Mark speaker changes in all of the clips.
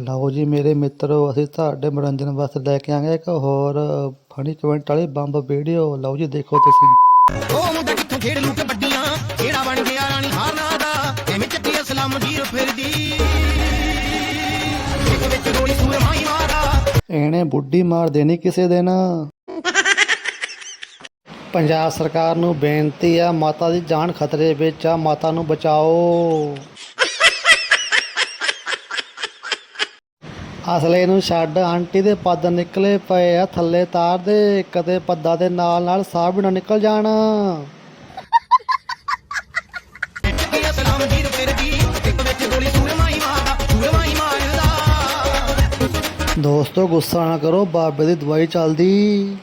Speaker 1: ਲਓ ਜੀ ਮੇਰੇ ਮਿੱਤਰੋ ਅਸੀਂ ਤੁਹਾਡੇ ਮਨੋਰੰਜਨ ਵਾਸਤੇ ਲੈ ਕੇ ਆਏ ਇੱਕ ਹੋਰ ਫਨੀ ਕਮੈਂਟ ਵਾਲੀ ਬੰਬ ਵੀਡੀਓ ਲਓ ਜੀ ਦੇਖੋ ਤੁਸੀਂ।
Speaker 2: ਉਹ ਮੁੰਡਾ ਕਿੱਥੋਂ ਖੇਡ ਲੂ ਕਬੱਡੀਆਂ ਕਿਹੜਾ ਬਣ ਗਿਆ ਰਾਣੀ ਹਾਰਨਾ ਦਾ। ਐਵੇਂ ਚੱਕੀ ਅਸਲਮ ਜੀਰ ਫਿਰਦੀ? ਇੱਕ ਵਿੱਚ ਗੋਲੀ ਸੂਰ ਮਾਈ ਮਾਰਾ।
Speaker 1: ਇਹਨੇ ਬੁੱਢੀ ਮਾਰ ਦੇਣੀ ਕਿਸੇ ਦਿਨ। ਪੰਜਾਬ ਸਰਕਾਰ ਨੂੰ ਬੇਨਤੀ ਆ ਮਾਤਾ ਦੀ ਜਾਨ ਖਤਰੇ ਵਿੱਚ ਆ ਮਾਤਾ ਨੂੰ ਬਚਾਓ। ਅਸਲੇ ਨੂੰ ਛੱਡ ਆਂਟੀ ਦੇ ਪੱਦ ਨਿਕਲੇ ਪਏ ਆ, ਥੱਲੇ ਤਾਰ ਦੇ ਕਦੇ ਪੱਦਾ ਦੇ ਨਾਲ ਨਾਲ ਸਾਹ ਵੀ ਨਾ ਨਿਕਲ ਜਾਣ। ਦੋਸਤੋ, ਗੁੱਸਾ ਨਾ ਕਰੋ, ਬਾਬੇ ਦੀ ਦਵਾਈ ਚੱਲਦੀ।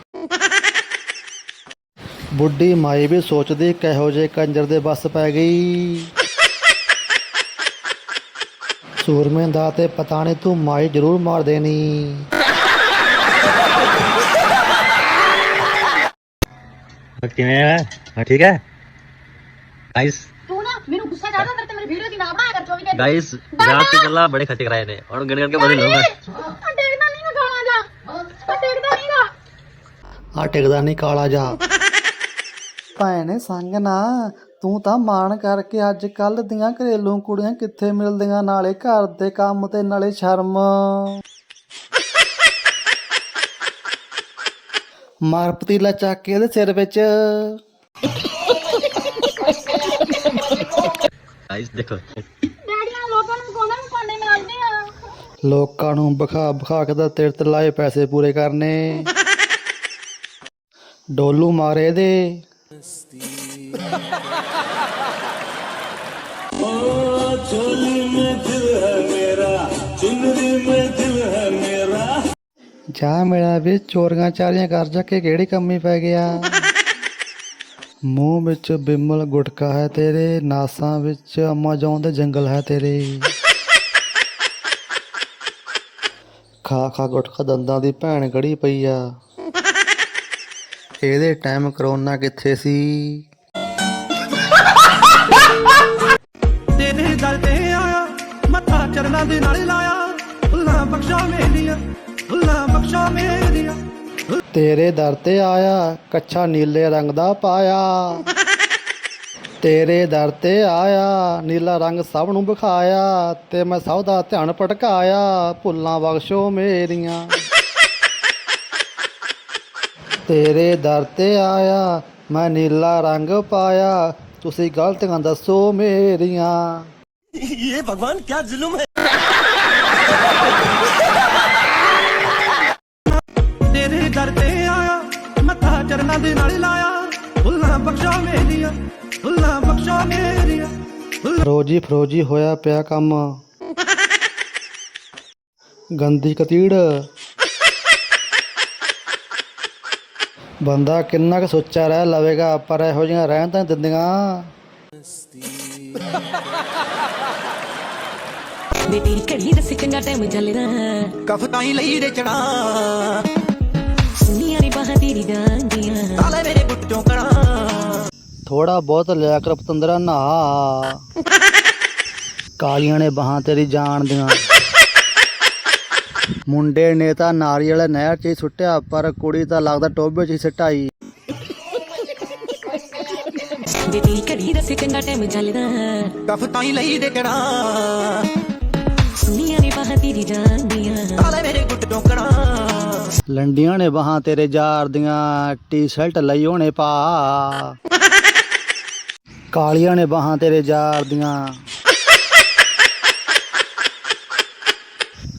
Speaker 1: ਬੁੱਢੀ ਮਾਈ ਵੀ ਸੋਚਦੀ ਕਿਹੋ ਜੇ ਕੰਜਰ ਦੇ ਬੱਸ ਪੈ ਗਈ। ਸੂਰਮੇ ਦਾ ਤੇ ਪਤਾ ਨਹੀਂ ਤੂੰ ਮਾਈ ਜ਼ਰੂਰ ਮਾਰ ਦੇਣੀ।
Speaker 3: ਕਿਵੇਂ ਹੈ ਹਾਂ ਠੀਕ ਹੈ? ਗਾਇਸ
Speaker 4: ਤੂੰ ਨਾ ਮੈਨੂੰ ਗੁੱਸਾ ਜ਼ਿਆਦਾ ਆਉਂਦਾ ਤੇ ਮੇਰੀ ਵੀਡੀਓ ਦੀ ਨਾ ਬਣਾਇਆ ਕਰ 24
Speaker 3: ਗਾਇਸ ਰਾਤ ਬੜੇ ਖੱਟੇ ਕਰਾਏ ਨੇ। ਹੁਣ ਗਣ ਗਣ ਕੇ
Speaker 4: ਬਦਲ ਲਊਂਗਾ। ਆ ਟਿਕਦਾ ਨਹੀਂ
Speaker 1: ਕਾਲਾ ਜਾ। ਭੈਣੇ ਸੰਗ ਨਾ ਤੂੰ ਤਾਂ ਮਾਣ ਕਰਕੇ ਅੱਜ ਕੱਲ ਦੀਆਂ ਘਰੇਲੂ ਕੁੜੀਆਂ ਕਿੱਥੇ ਮਿਲਦੀਆਂ? ਨਾਲੇ ਘਰ ਦੇ ਕੰਮ ਤੇ ਨਾਲੇ ਸ਼ਰਮ। ਮਾਰ ਪਤੀਲਾ ਚੱਕ ਕੇ ਇਹਦੇ ਸਿਰ ਵਿੱਚ।
Speaker 3: ਗਾਇਸ ਦੇਖੋ।
Speaker 4: ਡੈਡੀਆਂ ਲੋਕਾਂ ਨੂੰ ਕੋਨਾ ਵੀ ਪਾਣੇ ਮਾਰਦੇ ਆ।
Speaker 1: ਲੋਕਾਂ ਨੂੰ ਬਖਾ ਬਖਾ ਕੇ ਤਾਂ ਤੇਰੇ ਤੇ ਲਾਏ ਪੈਸੇ ਪੂਰੇ ਕਰਨੇ। ਡੋਲੂ ਮਾਰੇ ਦੇ ਜਾ ਮੇਰਾ ਵੀ ਚੋਰੀਆਂ ਚਾਰੀਆਂ ਕਰ ਜਾ ਕੇ ਕਿਹੜੀ ਕੰਮੀ ਪੈ ਗਿਆ। ਮੂੰਹ ਵਿੱਚ ਬਿਮਲ ਗੁਟਕਾ ਹੈ ਤੇਰੇ, ਨਾਸਾਂ ਵਿੱਚ ਅਮਾਜ਼ੋਨ ਦੇ ਜੰਗਲ ਹੈ ਤੇਰੇ। ਖਾ ਖਾ ਗੁਟਕਾ ਦੰਦਾਂ ਦੀ ਭੈਣ ਗੜੀ ਪਈ ਆ। ਇਹਦੇ ਟਾਈਮ ਕਰੋਨਾ ਕਿੱਥੇ ਸੀ?
Speaker 2: ਚਰਨਾਂ ਦੇ ਨਾਲ ਲਾਇਆ। ਫੁੱਲਾਂ ਬਖਸ਼ਾ ਮੇਰੀਆਂ ਫੁੱਲਾਂ ਬਖਸ਼ਾ ਮੇਰੀਆਂ।
Speaker 1: ਤੇਰੇ ਦਰ ਤੇ ਆਇਆ ਕੱਛਾ ਨੀਲੇ ਰੰਗ ਦਾ ਪਾਇਆ। ਤੇਰੇ ਦਰ ਤੇ ਆਇਆ ਨੀਲਾ ਰੰਗ ਸਭ ਨੂੰ ਵਿਖਾਇਆ। ਤੇ ਮੈਂ ਸਭ ਦਾ ਧਿਆਨ ਭਟਕਾਇਆ ਭੁੱਲਾਂ ਬਖਸ਼ੋ ਮੇਰੀਆਂ। ਤੇਰੇ ਦਰ ਤੇ ਆਇਆ ਮੈਂ ਨੀਲਾ ਰੰਗ ਪਾਇਆ। ਤੁਸੀਂ ਗਲਤੀਆਂ ਦੱਸੋ ਮੇਰੀਆਂ।
Speaker 2: ਇਹ ਭਗਵਾਨ ਕੀ ਜ਼ੁਲਮ ਹੈ? ਚਰਨਾਂ ਦੇ ਨਾਲ ਲਾਇਆ। ਫੁੱਲਾਂ ਬਖਸ਼ਾ ਮੇਰੀਆਂ ਫੁੱਲਾਂ ਬਖਸ਼ਾ ਮੇਰੀਆਂ।
Speaker 1: ਫਰੋਜੀ ਫਰੋਜੀ ਹੋਇਆ ਪਿਆ ਕੰਮ। ਗੰਦੀ ਕਤੀੜ। ਬੰਦਾ ਕਿੰਨਾ ਕੁ ਸੋਚਾ ਰਹਿ ਲਵੇਗਾ ਪਰ ਇਹੋ ਜਿਹੀਆਂ ਰਹਿਣ ਤਾਂ ਦਿੰਦੀਆਂ।
Speaker 5: ਵੇ ਤੇਰੀ ਚੰਗਾ ਟਾਈਮ ਚੱਲਦਾ
Speaker 2: ਕਫਤਾਈ ਲਈ ਦੇ ਚੜਾ
Speaker 5: ਤੇਰੀ ਜਾਂਦੀਆਂ
Speaker 2: ਤਾਲੇ ਮੇਰੇ ਗੁੱਟ ਚੋਂ ਕੜਾ
Speaker 1: ਥੋੜਾ ਬਹੁਤ ਲਿਆ ਕਰ ਪਤੰਦਰਾ ਨਹਾ ਕਾਲੀਆਂ ਨੇ ਬਾਹਾਂ ਤੇਰੀ ਜਾਣ ਦੀਆਂ ਮੁੰਡੇ ਨੇ ਤਾਂ ਨਾਰੀਅਲ ਨਹਿਰ 'ਚ ਹੀ ਸੁੱਟਿਆ ਪਰ ਕੁੜੀ ਤਾਂ ਲੱਗਦਾ ਟੋਬੇ 'ਚ ਹੀ ਸਟਾਈ
Speaker 5: ਤੇਰੀ ਘੜੀ ਦੱਸ ਚੰਗਾ ਟਾਈਮ ਚੱਲਦਾ
Speaker 2: ਕਫਤਾਈ ਲਈ ਦੇ ਚੜਾ
Speaker 5: ਸੁਨੀਆਂ ਨੇ ਬਾਹਾਂ ਤੇਰੀ ਜਾਂਦੀਆਂ
Speaker 2: ਤਾਲੇ ਮੇਰੇ ਗੁੱਟ ਕੜਾ
Speaker 1: ਲੰਡੀਆਂ ਨੇ ਬਾਹਾਂ ਤੇਰੇ ਯਾਰ ਦੀਆਂ ਟੀ-ਸ਼ਰਟ ਲਈ ਹੋਣੇ ਪਾ। ਕਾਲੀਆਂ ਨੇ ਬਾਹਾਂ ਤੇਰੇ ਯਾਰ ਦੀਆਂ।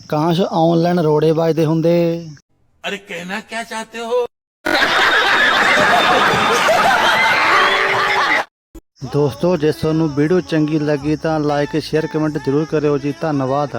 Speaker 1: ਕਾਸ਼ ਆਨਲਾਈਨ ਰੋੜੇ ਵੱਜਦੇ ਹੁੰਦੇ।
Speaker 2: ਅਰੇ ਕਹਿਣਾ ਕੀ ਚਾਹਤੇ ਹੋ?
Speaker 1: ਦੋਸਤੋ ਜੇ ਤੁਹਾਨੂੰ ਵੀਡੀਓ ਚੰਗੀ ਲੱਗੀ ਤਾਂ ਲਾਈਕ ਸ਼ੇਅਰ ਕਮੈਂਟ ਜ਼ਰੂਰ ਕਰਿਓ ਜੀ। ਧੰਨਵਾਦ।